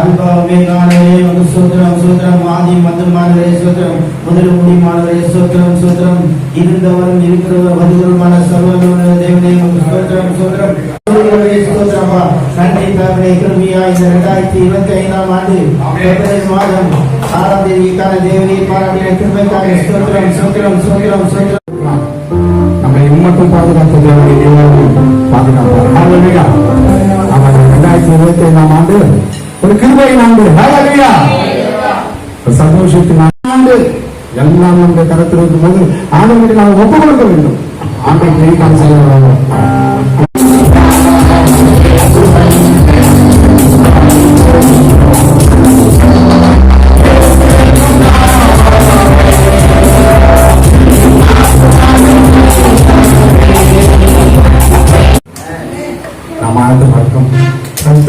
Alpha ஒமேகானவரே உமக்கு சோத்திரம் சோத்திரம். ஆதி மந்தமானவரே சோத்திரம். முதல் முடிமானவரே சோத்திரம் சோத்திரம். இருந்தவரும் இருக்கிறவர் வருவருமான சர்வமான தேவனே உமக்கு சோத்திரம் சோத்திரம். ஸ்தோத்திரப்பா. நன்றி தகவலை கிருமியா இந்த இரண்டாயிரத்தி இருபத்தி ஐந்தாம் ஆண்டு பிப்ரவரி மாதம் ஆறாம் தேதிக்கான தேவனை பாராட்டின கிருமைக்காக ஸ்தோத்திரம் சோத்திரம் சோத்திரம் சோத்திரம். நம்மை இம்மட்டும் பாதுகாத்த தேவனை பாதுகாப்பார் ரெண்டாயிரத்தி இருபத்தி ஐந்தாம் ஆண்டு ஒரு கிருபையின் ஆண்டு ஹalleluya சந்தோஷத்தின் ஆண்டு எல்லாம் நம்முடைய கருத்தில் இருக்கும்போது ஆண்டவருக்கு நாம் ஒப்பு கொடுக்க வேண்டும். ஆண்டை பிரிக்காம செய்ய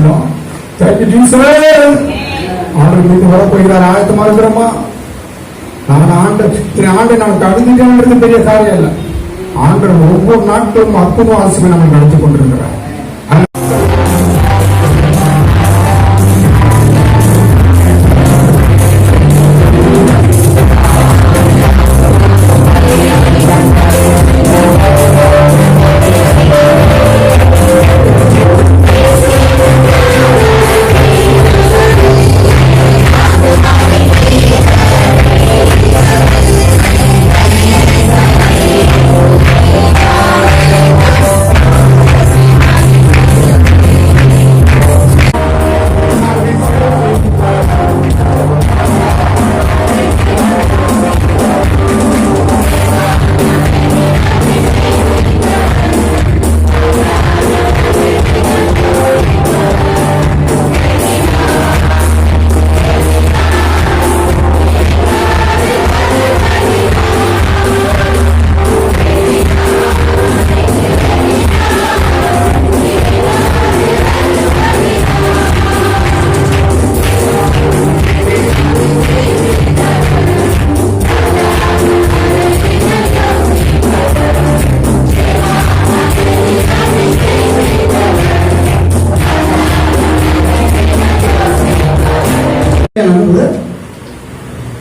கருத்துனோம் தேங்க்யூ ஜீசஸ் ஆண்டவர் மீது வரப்போகிறார். ஆயத்தமா இருக்கிறோமா நான் ஆண்டு இத்தனை ஆண்டு நமக்கு அழுதுகிறது பெரிய காரியம் இல்லை. ஆண்டவர் ஒவ்வொரு நாட்களும் அற்புதம் ஆசிரியர் நமக்கு நடத்தி கொண்டிருக்கிறார்.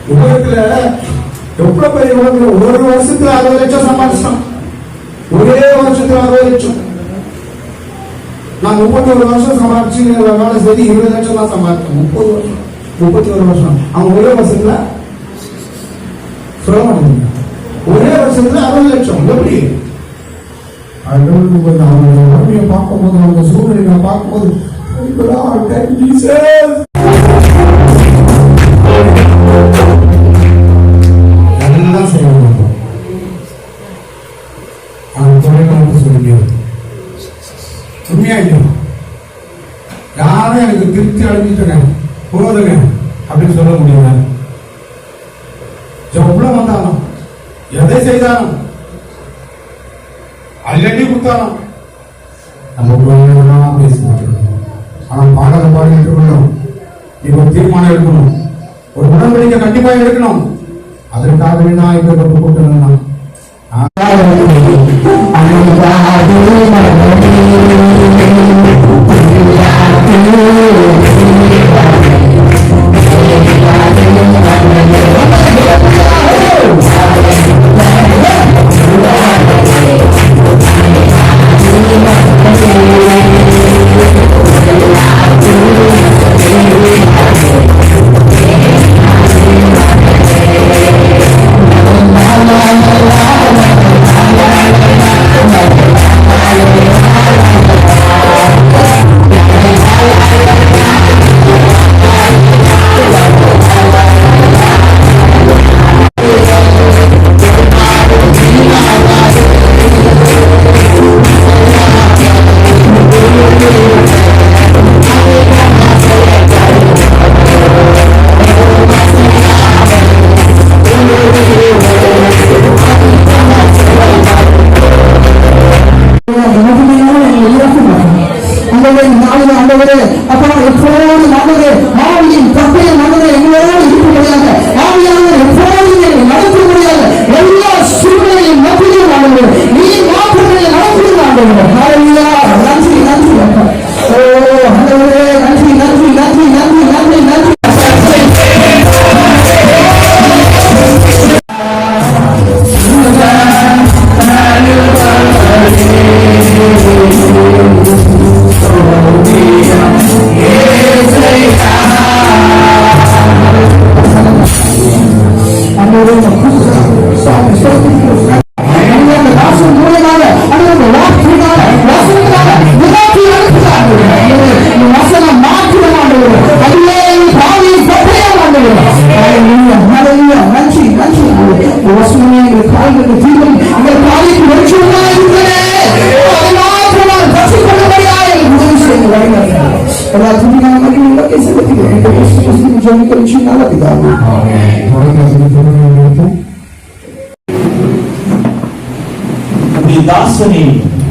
உலகத்துல எவ்வளவு பெரிய உலகத்துல ஒரு வருஷத்துல அறுபது லட்சம் சம்பாதிச்சோம் ஒரே வருஷத்துல அறுபது லட்சம். நான் முப்பத்தி ஒரு வருஷம் சம்பாதிச்சு வேலை சரி இருபது லட்சம் தான் சம்பாதிச்சேன். முப்பது வருஷம். முப்பத்தி ஒரு வருஷம். அவங்க ஒரே வருஷத்துல சொல்ல மாட்டேங்க ஒரே வருஷத்துல அறுபது லட்சம். எப்படி? கடவுளுக்கு வந்து அவங்களுடைய வறுமையை பார்க்கும்போது அவங்க சூழ்நிலைகளை பார்க்கும்போது திருப்தி அடைஞ்சிட்டேங்க போதுங்க அப்படின்னு சொல்ல முடியல. எவ்வளவு வந்தாலும் எதை செய்தாலும் அல்லடி கொடுத்தாலும் நம்ம பேச மாட்டோம். ஆனா பாடல பாடிட்டு இருக்கணும். நீ தீர்மானம் எடுக்கணும். ஒரு உடன்படிக்கை கண்டிப்பா எடுக்கணும். அதற்காகவே நான் இங்க கொண்டு இருக்கிறது அப்போ எப்போது நமது ஆவியின் தப்பு போட்டு உடைய தாசனை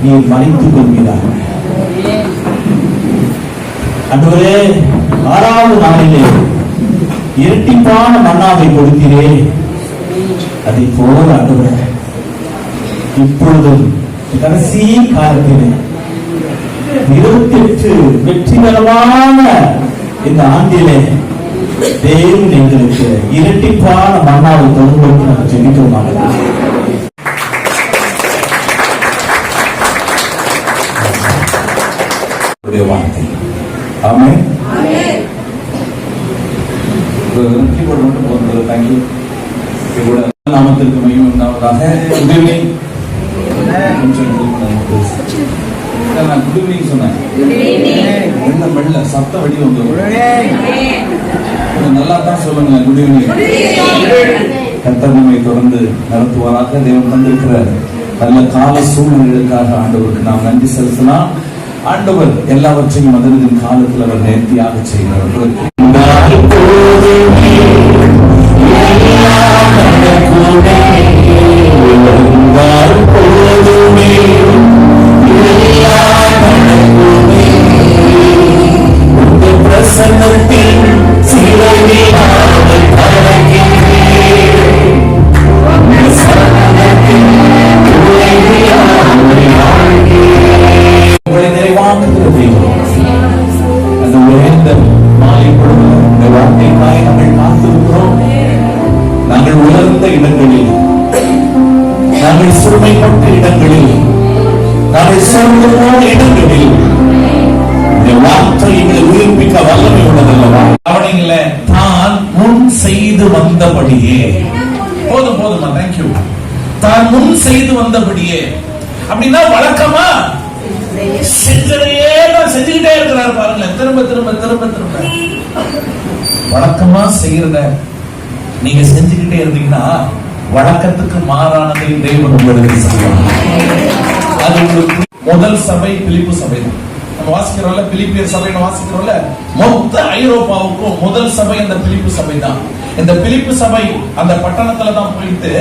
நீ மறைத்துக் கொள்கிறார். அன்றுவரே ஆறாவது நாளிலே இரட்டிப்பான மன்னாவை கொடுக்கிறே. அதை போல அன்றுவரே இப்பொழுதும் கடைசி காலத்திலே இருபத்தி எட்டு வெற்றிகரமான இந்த ஆண்டிலே தேவன் எங்களுக்கு இரட்டிப்பான மன்னாவை தொடர்ந்து நாங்கள் ஜெபிக்கிறோம் உடைய வார்த்தை ஆமே கீபோர்டு மட்டும் போகிறது தேங்க்யூ கீபோர்டு நாமத்திற்கு மையம் உண்டாவதாக. குட் ஈவினிங் நான் குட் ஈவினிங் சொன்னேன். என்ன மெல்ல சத்த வடி வந்து கொஞ்சம் நல்லா தான் சொல்லுங்க ஈவினிங் கர்த்தர் நம்மை தொடர்ந்து நடத்துவாராக. தேவன் தந்திருக்கிற நல்ல கால சூழ்நிலைகளுக்காக ஆண்டவருக்கு நாம் நன்றி செலுத்தலாம். ஆண்டவர் எல்லாவற்றையும் அதனதின் காலத்தில் அவர் நேர்த்தியாக செய்கிறார் செய்து வந்தபடியே. போதும் போதுமா தேங்க்யூ தான் முன் செய்து வந்தபடியே. அப்படின்னா வழக்கமா? செஞ்சதையே தான் செஞ்சுக்கிட்டே இருக்கிறாரு பாருங்க திரும்ப திரும்ப திரும்ப திரும்ப. வழக்கமா செய்யறத நீங்க செஞ்சுக்கிட்டே இருந்தீங்கன்னா வழக்கத்துக்கு மாறானதை தேவன் உங்களுக்கு செய்வாங்க அது உங்களுக்கு முதல் சபை பிலிப்பு சபை தான். வாசிக்கிறோம்ல பிலிப்பியர் சபைன்னு வாசிக்கிறோம்ல மொத்த ஐரோப்பாவுக்கும் முதல் சபை அந்த பிலிப்பு சபை தான் இந்த பிலிப்பு சபை அந்த பட்டணத்துல தான் போயிட்டு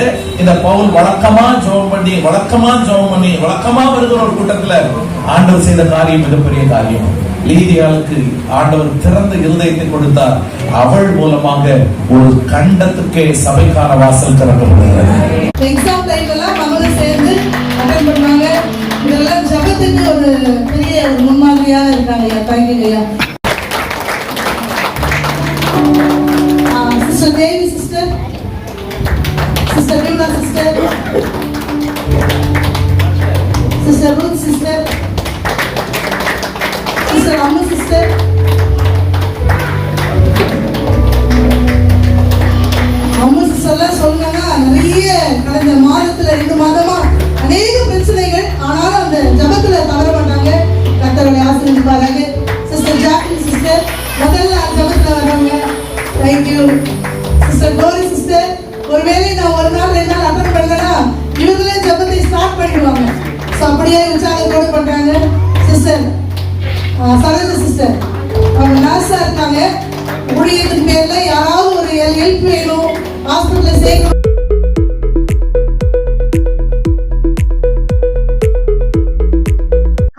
இந்த பவுல் வழக்கமா ஜெபம் பண்ணி வழக்கமா ஜெபம் பண்ணி வழக்கமா வருகிற ஒரு கூட்டத்துல ஆண்டவர் செய்த காரியம் மிகப்பெரிய காரியம். லீதியாளுக்கு ஆண்டவர் திறந்த இருதயத்தை கொடுத்தார். அவள் மூலமாக ஒரு கண்டத்துக்கே சபைக்கான வாசல் திறக்கப்படுகிறது. எக்ஸாம் டைம்ல சேர்ந்து அட்டன் பண்ணுவாங்க. இதெல்லாம் ஜபத்துக்கு ஒரு பெரிய ஒரு முன்மாதிரியாக இருக்காங்க ஐயா. தேங்க்யூ ஐயா. Sister Devi sister sister Beulah sister sister Ruth sister sister Ammu sister அப்படியே உற்சாகத்தோடு பண்றாங்க. சிஸ்டர். சரோஜா சிஸ்டர். அவங்க நர்ஸா இருக்காங்க. ஊழியத்துக்கு பேர்ல யாராவது ஒரு ஹெல்ப் வேணும். ஹாஸ்பிட்டல்ல சேர்க்கணும்.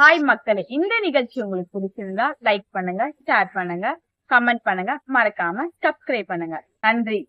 ஹாய் மக்களே. இந்த நிகழ்ச்சி உங்களுக்கு பிடிச்சிருந்தா லைக் பண்ணுங்க ஷேர் பண்ணுங்க கமெண்ட் பண்ணுங்க. மறக்காம சப்ஸ்கிரைப் பண்ணுங்க. நன்றி.